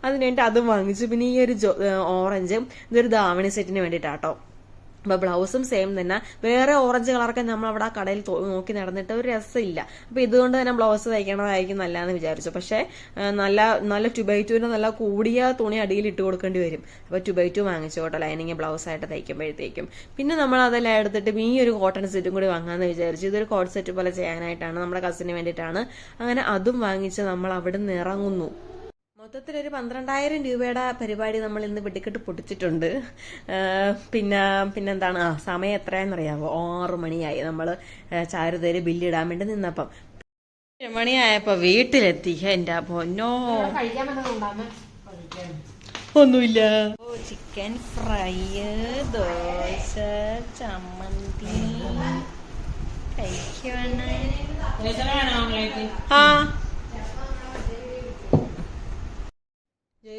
അതിന് വേണ്ടി അതും വാങ്ങിച്ചു. പിന്നെ ഈ ഒരു ഓറഞ്ച് ഇതൊരു ദാവണി സെറ്റിന് വേണ്ടിയിട്ടാട്ടോ. അപ്പൊ ബ്ലൗസും സെയിം തന്നെ. വേറെ ഓറഞ്ച് കളറൊക്കെ നമ്മൾ അവിടെ ആ കടയിൽ നോക്കി നടന്നിട്ട് ഒരു രസമില്ല. അപ്പൊ ഇതുകൊണ്ട് തന്നെ ബ്ലൗസ് തയ്ക്കണതായിരിക്കും നല്ലതെന്ന് വിചാരിച്ചു. പക്ഷെ നല്ല നല്ല ടുബൈറ്റുവിന് നല്ല കൂടിയ തുണി അടിയിൽ ഇട്ട് കൊടുക്കേണ്ടി വരും. അപ്പൊ ടുബൈറ്റു വാങ്ങിച്ചു കേട്ടോ. ലൈനിങ് ബ്ലൗസ് ആയിട്ട് തയ്ക്കുമ്പോഴത്തേക്കും. പിന്നെ നമ്മൾ അതെല്ലാം എടുത്തിട്ട് ഈ ഒരു കോട്ടൺ സെറ്റും കൂടി വാങ്ങാമെന്ന് വിചാരിച്ചു. ഇതൊരു കോട്ട് സെറ്റ് പോലെ ചെയ്യാനായിട്ടാണ് നമ്മുടെ കസിന് വേണ്ടിയിട്ടാണ്. അങ്ങനെ അതും വാങ്ങിച്ച് നമ്മൾ അവിടെ നിന്ന് ഇറങ്ങുന്നു. മൊത്തത്തിൽ ഒരു പന്ത്രണ്ടായിരം രൂപയുടെ പരിപാടി നമ്മൾ ഇന്ന് വെടിക്കെട്ട് പൊട്ടിച്ചിട്ടുണ്ട്. പിന്നെ പിന്നെന്താണ്? ആ സമയം എത്രയാണെന്നറിയാമോ ആറു മണിയായി. നമ്മൾ ചാരുതേര് ബില്ലിടാൻ വേണ്ടി നിന്നപ്പം. മണിയായപ്പോ വീട്ടിലെത്തി. എന്റെ പൊന്നോ. ഒന്നുമില്ല. ചിക്കൻ ഫ്രൈ ദോശ ചമ്മന്തി. കഴിക്കുവാണ്. ആ.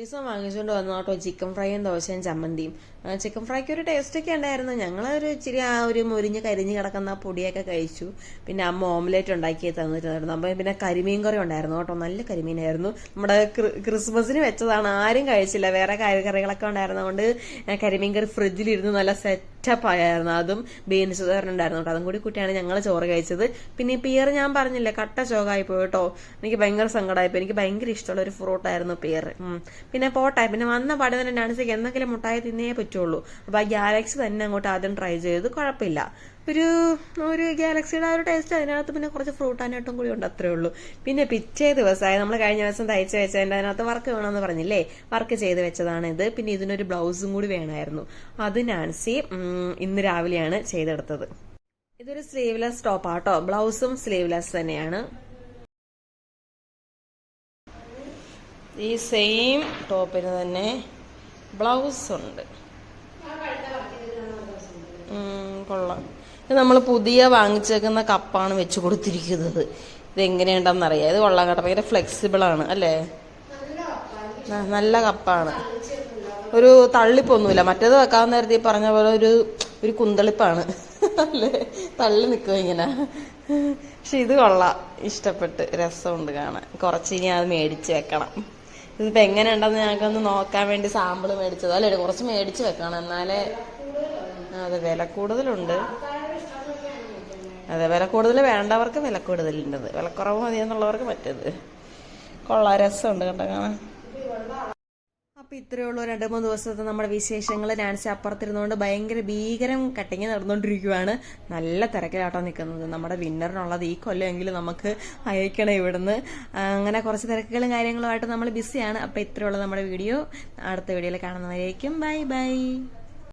ജെയ്സൺ വാങ്ങിച്ചുകൊണ്ട് വന്നു. കേട്ടോ ചിക്കൻ ഫ്രൈയും ദോശയും ചമ്മന്തിയും. ചിക്കൻ ഫ്രൈക്ക് ഒരു ടേസ്റ്റ് ഒക്കെ ഉണ്ടായിരുന്നു. ഞങ്ങൾ ഒരു ഇച്ചിരി ആ ഒരു മുരിഞ്ഞ് കരിഞ്ഞ് കിടക്കുന്ന പൊടിയൊക്കെ കഴിച്ചു. പിന്നെ അമ്മ ഓംലേറ്റ് ഉണ്ടാക്കി തന്നിട്ടുണ്ടായിരുന്നു. അപ്പം പിന്നെ കരിമീൻ കറി ഉണ്ടായിരുന്നു കേട്ടോ. നല്ല കരിമീനായിരുന്നു. നമ്മുടെ ക്രി- ക്രിസ്മസിന് വെച്ചതാണ്. ആരും കഴിച്ചില്ല. വേറെ കറി കറികളൊക്കെ ഉണ്ടായിരുന്നതുകൊണ്ട് കരിമീൻ കറി ഫ്രിഡ്ജിലിരുന്ന് നല്ല സെറ്റപ്പ് ആയിരുന്നു അതും ബീൻസ് ഉണ്ടായിരുന്നു കേട്ടോ. അതും കൂടി കൂട്ടിയാണ് ഞങ്ങൾ ചോറ് കഴിച്ചത്. പിന്നെ ഈ പിയർ ഞാൻ പറഞ്ഞില്ലേ കട്ട ചോകായി പോയി കേട്ടോ എനിക്ക് ഭയങ്കര സങ്കടമായിപ്പോ എനിക്ക് ഭയങ്കര ഇഷ്ടമുള്ള ഒരു ഫ്രൂട്ടായിരുന്നു പിയർ. പിന്നെ പോട്ടെ. പിന്നെ വന്ന പാടെ തന്നെ നാൻസിക്ക് എന്തെങ്കിലും മുട്ടായി തിന്നേ പറ്റുള്ളൂ. അപ്പൊ ആ ഗാലക്സി തന്നെ അങ്ങോട്ട് ആദ്യം ട്രൈ ചെയ്ത് കുഴപ്പമില്ല. ഒരു ഒരു ഗാലക്സിയുടെ ആ ഒരു ടേസ്റ്റ് അതിനകത്ത് പിന്നെ കുറച്ച് ഫ്രൂട്ട് ഫ്രൂട്ടാനായിട്ടും കൂടി ഉണ്ട് അത്രേ ഉള്ളൂ. പിന്നെ പിറ്റേ ദിവസമായി നമ്മൾ കഴിഞ്ഞ ദിവസം തയ്ച്ച് വെച്ചതിന്റെ അതിനകത്ത് വർക്ക് വേണമെന്ന് പറഞ്ഞില്ലേ? വർക്ക് ചെയ്ത് വെച്ചതാണ് ഇത്. പിന്നെ ഇതിനൊരു ബ്ലൗസും കൂടി വേണമായിരുന്നു. അത് നാൻസി ഇന്ന് രാവിലെയാണ് ചെയ്തെടുത്തത്. ഇതൊരു സ്ലീവ്ലെസ് ടോപ്പാട്ടോ ബ്ലൗസും സ്ലീവ്ലെസ് തന്നെയാണ്. ഈ സെയിം ടോപ്പിന് തന്നെ ബ്ലൗസ് ഉണ്ട്. കൊള്ളാം. നമ്മൾ പുതിയ വാങ്ങിച്ചേക്കുന്ന കപ്പാണ് വെച്ച് കൊടുത്തിരിക്കുന്നത്. ഇത് അറിയാം ഇത് കൊള്ളാൻ കേട്ടോ. ഭയങ്കര ഫ്ലെക്സിബിൾ ആണ് അല്ലേ? നല്ല കപ്പാണ്. ഒരു തള്ളിപ്പൊന്നുമില്ല. മറ്റേത് വെക്കാൻ നേരത്തെ പറഞ്ഞ പോലെ ഒരു ഒരു കുന്തളിപ്പാണ്. അല്ലേ? തള്ളി നിൽക്കുക ഇങ്ങനെ. പക്ഷെ ഇത് കൊള്ളാം. ഇഷ്ടപ്പെട്ട്. രസമുണ്ട് കാണാൻ. കുറച്ച് ഇനി അത് മേടിച്ച് വെക്കണം. ഇതിപ്പോ എങ്ങനെ ഉണ്ടെന്ന് ഞങ്ങൾക്കൊന്ന് നോക്കാൻ വേണ്ടി സാമ്പിൾ മേടിച്ചത്. അല്ലേ? കുറച്ച് മേടിച്ച് വെക്കണം. എന്നാലേ അതെ വില കൂടുതലുണ്ട്. അതെ വില കൂടുതൽ വേണ്ടവർക്ക് വില കൂടുതലുണ്ട്. വിലക്കുറവ് മതി എന്നുള്ളവർക്ക് പറ്റത് കൊള്ളാം രസമുണ്ട് കണ്ടോ കാണാൻ ഇത്രയേ ഉള്ളൂ രണ്ട് മൂന്ന് ദിവസത്തെ നമ്മുടെ വിശേഷങ്ങൾ. നാൻസി അപ്പുറത്തിരുന്നുകൊണ്ട് ഭയങ്കര ഭീകരം കട്ടിങ് നടന്നുകൊണ്ടിരിക്കുവാണ്. നല്ല തിരക്കിലാട്ടോ നിൽക്കുന്നത്. നമ്മുടെ വിന്നറിനുള്ളത് ഈ കൊല്ലമെങ്കിലും നമുക്ക് അയക്കണം ഇവിടുന്ന്. അങ്ങനെ കുറച്ച് തിരക്കുകളും കാര്യങ്ങളുമായിട്ട് നമ്മൾ ബിസിയാണ് അപ്പൊ ഇത്രയുള്ള നമ്മുടെ വീഡിയോ. അടുത്ത വീഡിയോയിൽ കാണുന്നവരേക്കും ബൈ ബൈ.